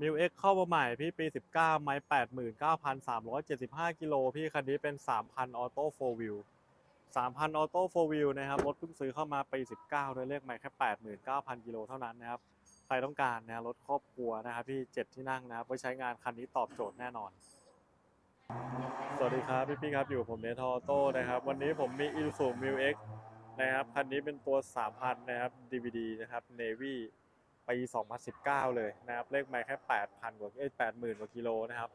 มิวเอ็กเข้ามาใหม่พี่ปี 19 ไม้ 89,375 กิโล พี่คันนี้เป็น 3,000 ออโต้โฟวิว3,000 ออโต้โฟวิวนะครับ รถเพิ่งซื้อเข้ามาปี 19โดยเลขใหม่แค่ 89,000 กิโลเท่านั้นนะครับ ใครต้องการนะรถครอบครัวนะครับพี่ 7 ที่นั่งนะครับไว้ใช้งานคันนี้ตอบโจทย์แน่นอน สวัสดีครับ พี่พี่ครับ อยู่ผมเนทอโต้นะครับ วันนี้ผมมี i l s u m i l X นะครับ คันนี้เป็นตัว 3,000 นะครับ DVD นะครับ Navy ปี 2019 เลยนะครับเลขไม่แค่ 8,000 กว่าเอ้ย80,000 กว่ากิโลนะครับ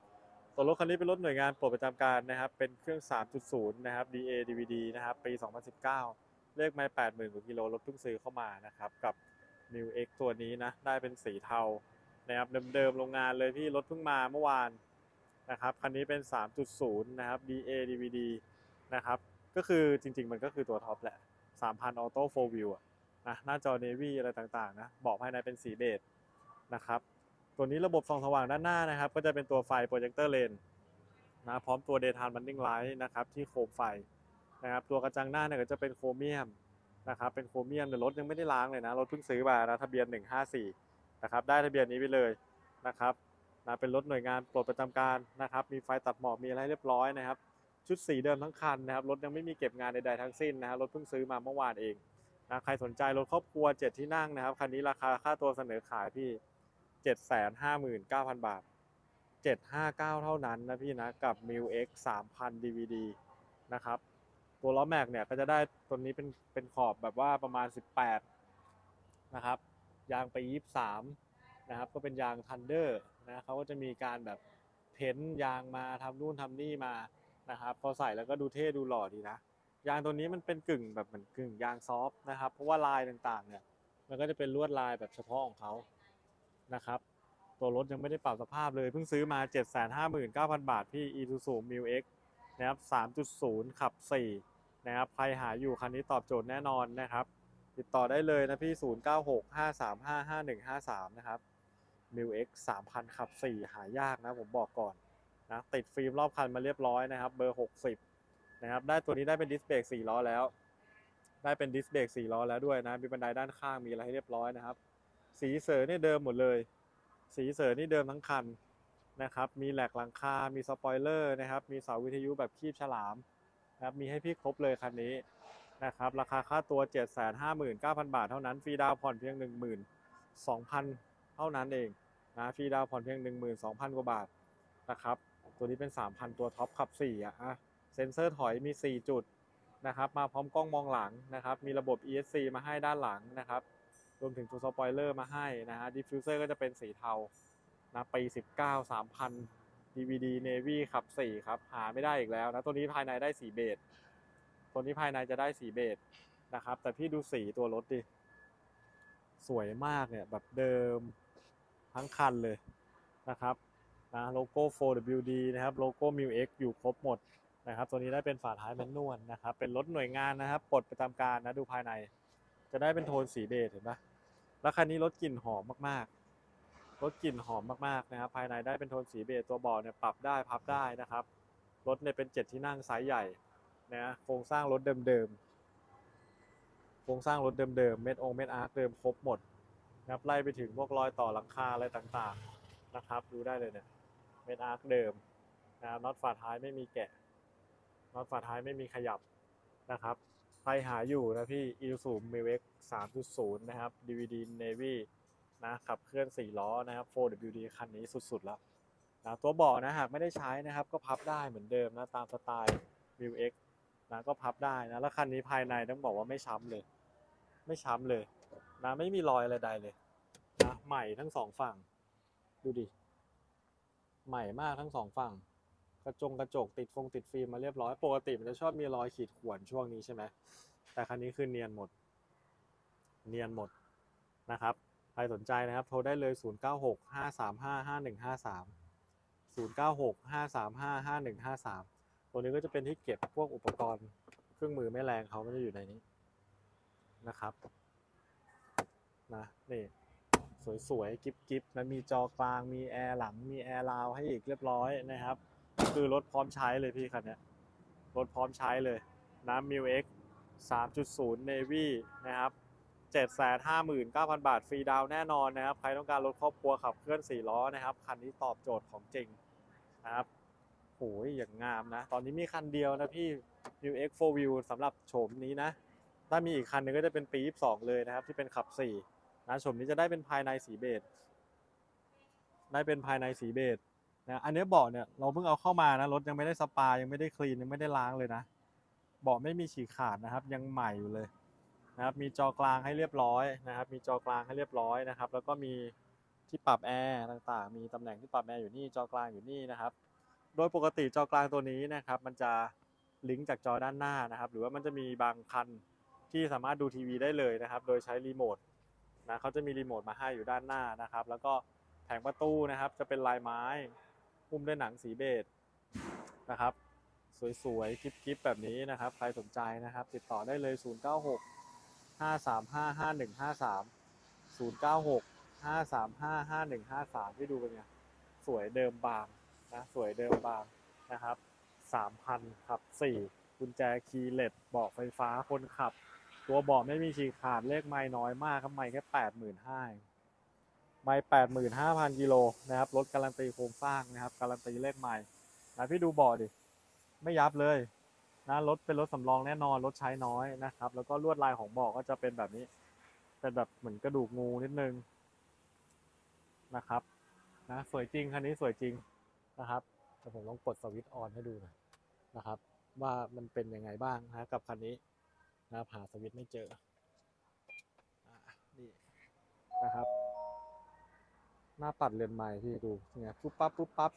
ตัวรถคันนี้เป็นรถหน่วยงานโปรดประจำการนะครับ เป็นเครื่อง 3.0 นะครับ DA DVD นะครับ ปี 2019 เลขไม่80,000 กว่ากิโลรถเพิ่งซื้อเข้ามานะครับ กับ New X ตัวนี้นะ ได้เป็นสีเทานะครับเดิมๆโรงงานเลยพี่รถเพิ่งมาเมื่อวานนะครับคันนี้เป็น 3.0 นะครับ DA DVD นะครับ ก็คือจริงๆ มันก็คือตัวท็อปแหละ 3,000 Auto 4 View อะ นะหน้าจอ Navy อะไรต่างๆนะบอกภายในเป็นสีเบจนะครับ ตัวนี้ระบบส่องสว่างด้านหน้านะครับ ก็จะเป็นตัวไฟโปรเจคเตอร์เลนนะพร้อมตัว Daytime Running Light นะครับที่โคมไฟนะครับตัวกระจังหน้าเนี่ยก็จะเป็นโครเมียมนะครับเป็นโครเมียมแต่รถยังไม่ได้ล้างเลยนะรถเพิ่งซื้อมานะทะเบียน 154นะครับได้ทะเบียนนี้ไปเลยนะครับนะเป็นรถหน่วยงานโปรดประจำการนะครับมีไฟตัดหมอกมีอะไรเรียบร้อยนะครับชุดสีเดิมทั้งคันนะครับรถยังไม่มีเก็บงานใดๆทั้งสิ้นนะฮะรถเพิ่งซื้อมาเมื่อวานเอง นะใครสนใจรถครอบครัว 7 ที่นั่งนะครับ คันนี้ราคาค่าตัวเสนอขายพี่ 759,000 บาท 759 เท่านั้นนะพี่นะ กับ m i l X 3,000 DVD นะครับ ตัวล้อแม็กเนี่ยก็จะได้ตัวนี้เป็นเป็นขอบแบบว่าประมาณ 18 นะครับ ยางไป 23 นะครับ ก็เป็นยางทันเดอร์นะเขาก็จะมีการแบบเพ้นท์ยางมาทำนู่นทำนี่มานะครับ พอใส่แล้วก็ดูเท่ดูหล่อดีนะ ยางตัวนี้มันเป็นกึ่งแบบเหมือนกึ่งยางซอฟนะครับ เพราะว่าลายต่างๆ เนี่ย มันก็จะเป็นลวดลายแบบเฉพาะของเขานะครับ ตัวรถยังไม่ได้ปรับสภาพเลย เพิ่งซื้อมา 759,000 บาทที่ Isuzu m i l X นะครับ 3.0 ขับ 4 นะครับ ใครหาอยู่คันนี้ตอบโจทย์แน่นอนนะครับ ติดต่อได้เลยนะพี่ 0965355153 นะครับ m i l X 3,000 ขับ 4 หายากนะผมบอกก่อนนะติดฟิล์มรอบคันมาเรียบร้อยนะครับ เบอร์ 60 นะครับได้ตัวนี้ได้เป็นดิสเบรก4ล้อแล้ว ได้เป็นดิสเบรก4ล้อแล้วด้วยนะมีบันไดด้านข้างมีอะไรให้เรียบร้อยนะครับ สีเสอนี่เดิมหมดเลย สีเสอนี่เดิมทั้งคันนะครับ มีแหลกหลังคา มีสปอยเลอร์นะครับ มีเสาวิทยุแบบคีบฉลามนะครับ มีให้พี่ครบเลยคันนี้นะครับ ราคาค่าตัว 759,000 บาทเท่านั้น ฟรีดาวน์ผ่อนเพียง 12,000 เท่านั้นเองนะ ฟรีดาวน์ผ่อนเพียง 12,000 กว่าบาทนะครับ ตัวนี้เป็น 3,000 ตัวท็อปขับ4อะอะ เซ็นเซอร์ถอยมี 4 จุดนะครับ มาพร้อมกล้องมองหลังนะครับ มีระบบ ESC มาให้ด้านหลังนะครับ รวมถึงตัวสปอยเลอร์มาให้นะฮะดิฟฟิวเซอร์ก็จะเป็นสีเทานะปี 19 3,000 DVD Navy ขับ 4 ครับ หาไม่ได้อีกแล้วนะ ตัวนี้ภายในได้สีเบจตัวนี้ภายในจะได้สีเบจนะครับ แต่พี่ดูสีตัวรถดิ สวยมากเนี่ย แบบเดิมทั้งคันเลยนะครับนะโลโก้ 4WD นะครับ โลโก้ m i l X อยู่ครบหมด นะครับ ตัวนี้ได้เป็นฝาท้ายแมนนวลนะครับ เป็นรถหน่วยงานนะครับปลดประจำการนะดูภายใน จะได้เป็นโทนสีเบจเห็นปะแล้วคันนี้รถกลิ่นหอมมากๆรถกลิ่นหอมมากๆนะครับ ภายในได้เป็นโทนสีเบจตัวเบาะเนี่ยปรับได้พับได้นะครับรถเนี่ยเป็นเจ็ดที่นั่งไซส์ใหญ่นะโครงสร้างรถเดิมๆโครงสร้างรถเดิมๆเม็ดองเม็ดอาร์คเดิมครบหมดนะครับไล่ไปถึงพวกรอยต่อหลังคาอะไรต่างๆนะครับ ดูได้เลยเนี่ยเม็ดอาร์คเดิมนะครับน็อตฝาท้ายไม่มีแกะ น็อตฝาท้ายไม่มีขยับนะครับใครหาอยู่นะพี่ Isuzu m i l X 3.0 นะครับ DVD Navy นะขับเคลื่อน 4 ล้อนะครับ 4WD คันนี้สุดๆแล้วนะตัวเบาะนะหากไม่ได้ใช้นะครับ ก็พับได้เหมือนเดิมนะ ตามสไตล์ m i l X นะก็พับได้นะ แล้วคันนี้ภายในต้องบอกว่าไม่ช้ำเลย ไม่ช้ำเลยนะไม่มีรอยอะไรใดเลยนะใหม่ทั้งสองฝั่ง ดูดิ ใหม่มากทั้งสองฝั่ง กระจงกระจกติดฟงติดฟิล์มมาเรียบร้อย ปกติมันจะชอบมีรอยขีดข่วนช่วงนี้ใช่ไหมแต่คันนี้คือเนียนหมด เนียนหมดนะครับใครสนใจนะครับ โทรได้เลย 0 9 6 5 3 5 5 1 5 3 0 9 6 5 3 5 5 1 5 3 ตัวนี้ก็จะเป็นที่เก็บพวกอุปกรณ์เครื่องมือแม่แรงเขาก็จะอยู่ในนี้นะครับนะนี่สวยๆ กิฟๆนะมีจอกลาง มีแอร์หลัง มีแอร์ราวให้อีกเรียบร้อยนะครับ คือรถพร้อมใช้เลยพี่คันนี้รถพร้อมใช้เลยนะมิวเอ็ก3.0 Navy นย์เนวี่นะครับ759,000บาท ฟรีดาวแน่นอนนะครับ ใครต้องการรถครอบครัวขับเคลื่อน4ล้อนะครับ คันนี้ตอบโจทย์ของจริงนะครับโหยอย่างงามนะ ตอนนี้มีคันเดียวนะพี่ New X 4 Wheel สำหรับโฉมนี้นะ ถ้ามีอีกคันหนึงก็จะเป็นปี 22 เลยนะครับ ที่เป็นขับ 4 นะโฉมนี้จะได้เป็นภายในสีเบจได้เป็นภายในสีเบจ นะอันนี้เบาะเนี่ยเราเพิ่งเอาเข้ามานะรถยังไม่ได้สปายังไม่ได้คลีนยังไม่ได้ล้างเลยนะเบาะไม่มีฉีกขาดนะครับ ยังใหม่อยู่เลยนะครับมีจอกลางให้เรียบร้อยนะครับ มีจอกลางให้เรียบร้อยนะครับ แล้วก็มีที่ปรับแอร์ต่างๆ มีตำแหน่งที่ปรับแอร์อยู่นี่จอกลางอยู่นี่นะครับ โดยปกติจอกลางตัวนี้นะครับ มันจะลิงก์จากจอด้านหน้านะครับ หรือว่ามันจะมีบางคันที่สามารถดูทีวีได้เลยนะครับ โดยใช้รีโมทนะเขาจะมีรีโมทมาให้อยู่ด้านหน้านะครับ แล้วก็แผงประตูนะครับ จะเป็นลายไม้ หุ้มด้วยหนังสีเบจนะครับ สวยๆคลิปๆแบบนี้นะครับ ใครสนใจนะครับ ติดต่อได้เลย 096 535 5153 096 535 5153 ที่ดูเป็นไงสวยเดิมบางนะสวยเดิมบางนะครับ 3,000ขับ 4 กุญแจคีย์เลสเบาะไฟฟ้าคนขับ ตัวบาะไม่มีฉีกขาดเลขไม่น้อยมากครับไม่แค่ 85,000 ไม่85,000กิโลนะครับ รถการันตีโครงสร้างนะครับ การันตีเลขไม่นะพี่ดูเบาะดิ ไม่ยับเลยนะรถเป็นรถสำรองแน่นอน รถใช้น้อยนะครับ แล้วก็ลวดลายของเบาะก็จะเป็นแบบนี้ เป็นแบบเหมือนกระดูกงูนิดนึงนะครับ นะสวยจริงคันนี้สวยจริงนะครับแต่ผมลองกดสวิตช์ออนให้ดูหน่อยนะครับ ว่ามันเป็นยังไงบ้างนะกับคันนี้นะครับหาสวิตช์ไม่เจออะนี่นะครับ หน้าปัดเรือนไม้พี่ดูเนี่ยปุ๊บปั๊บปุ๊บปั๊บ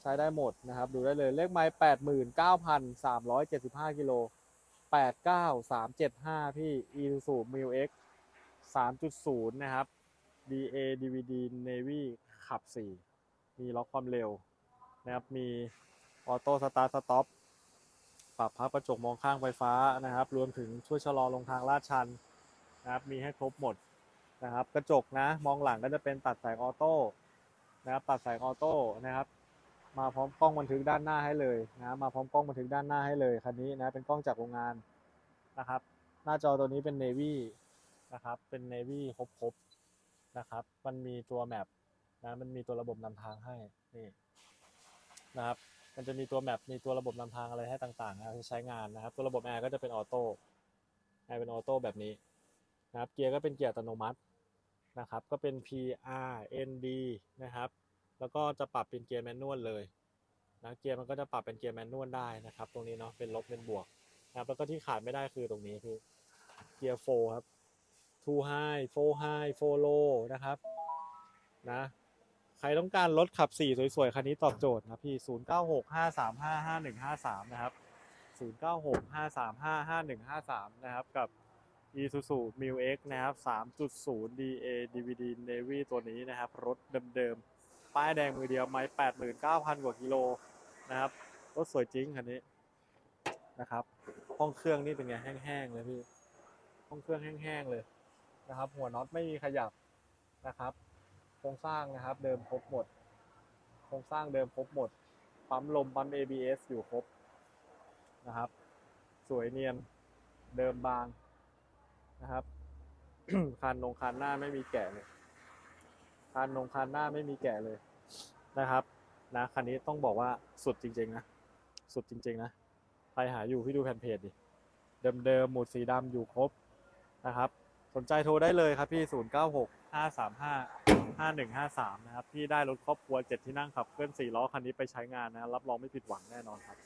ใช้ได้หมดนะครับ ดูได้เลยเลขไม้แปดหมื่นเก้าพันสามร้อยเจ็ดสิบห้ากิโลแปดเก้าสามเจ็ดห้าพี่ e s u m i l x สามจุดศูนย์นะครับ DA DVD Navy ขับสี่มีล็อกความเร็วนะครับมีออโต้สตาร์ทสต็อปปรับพับกระจกมองข้างไฟฟ้านะครับ รวมถึงช่วยชะลอลงทางลาดชันนะครับ มีให้ครบหมด นะครับ กระจกนะมองหลังก็จะเป็นตัดแสงออโต้นะครับตัดแสงออโต้นะครับมาพร้อมกล้องบันทึกด้านหน้าให้เลยนะมาพร้อมกล้องบันทึกด้านหน้าให้เลยคันนี้นะเป็นกล้องจากโรงงานนะครับ หน้าจอตัวนี้เป็น Navy นะครับเป็น Navy ครบครบนะครับ มันมีตัวแมปนะมันมีตัวระบบนำทางให้นี่นะครับมันจะมีตัวแมปมีตัวระบบนำทางอะไรให้ต่างๆนะใช้งานนะครับ ตัวระบบแอร์ก็จะเป็นออโต้แอร์เป็นออโต้แบบนี้ นะครับเกียร์ก็เป็นเกียร์อัตโนมัตินะครับก็เป็น PR ND นะครับแล้วก็จะปรับเป็นเกียร์แมนนวลเลยนะเกียร์มันก็จะปรับเป็นเกียร์แมนนวลได้นะครับตรงนี้เนาะเป็นลบเป็นบวกนะครับแล้วก็ที่ขาดไม่ได้คือตรงนี้คือเกียร์โฟครับ two high four high four low นะครับนะใครต้องการรถขับ 4 สวยๆ คันนี้ตอบโจทย์นะพี่ 096 535 5153 นะครับ 096 535 5153 นะครับ กับ Isuzu m i l X นะครับ 3.0 DA DVD Navy ตัวนี้นะครับ รถเดิมๆ ป้ายแดงมือเดียว ไม่แปดหมื่นเก้าพันกว่ากิโลนะครับ รถสวยจริงคันนี้นะครับ ห้องเครื่องนี่เป็นไงแห้งๆเลยพี่ ห้องเครื่องแห้งๆเลยนะครับ หัวน็อตไม่มีขยับนะครับ โครงสร้างนะครับ เดิมครบหมด โครงสร้างเดิมครบหมด ปั๊มลมปั๊ม ABS อยู่ครบนะครับ สวยเนียน เดิมบาง นะครับคันลงคันหน้าไม่มีแกะเลยคันนงคันหน้าไม่มีแกะเลยนะครับ นะคันนี้ต้องบอกว่าสุดจริง ๆ นะ สุดจริง ๆ นะใครหาอยู่พี่ดูแผ่นเพจดิเดิมๆหมุดสีดำอยู่ครบนะครับ สนใจโทรได้เลยครับพี่ 096 535 5153 นะครับ พี่ได้รถครอบครัว 7 ที่นั่งขับเคลื่อน 4 ล้อคันนี้ไปใช้งานนะ รับรองไม่ผิดหวังแน่นอนครับ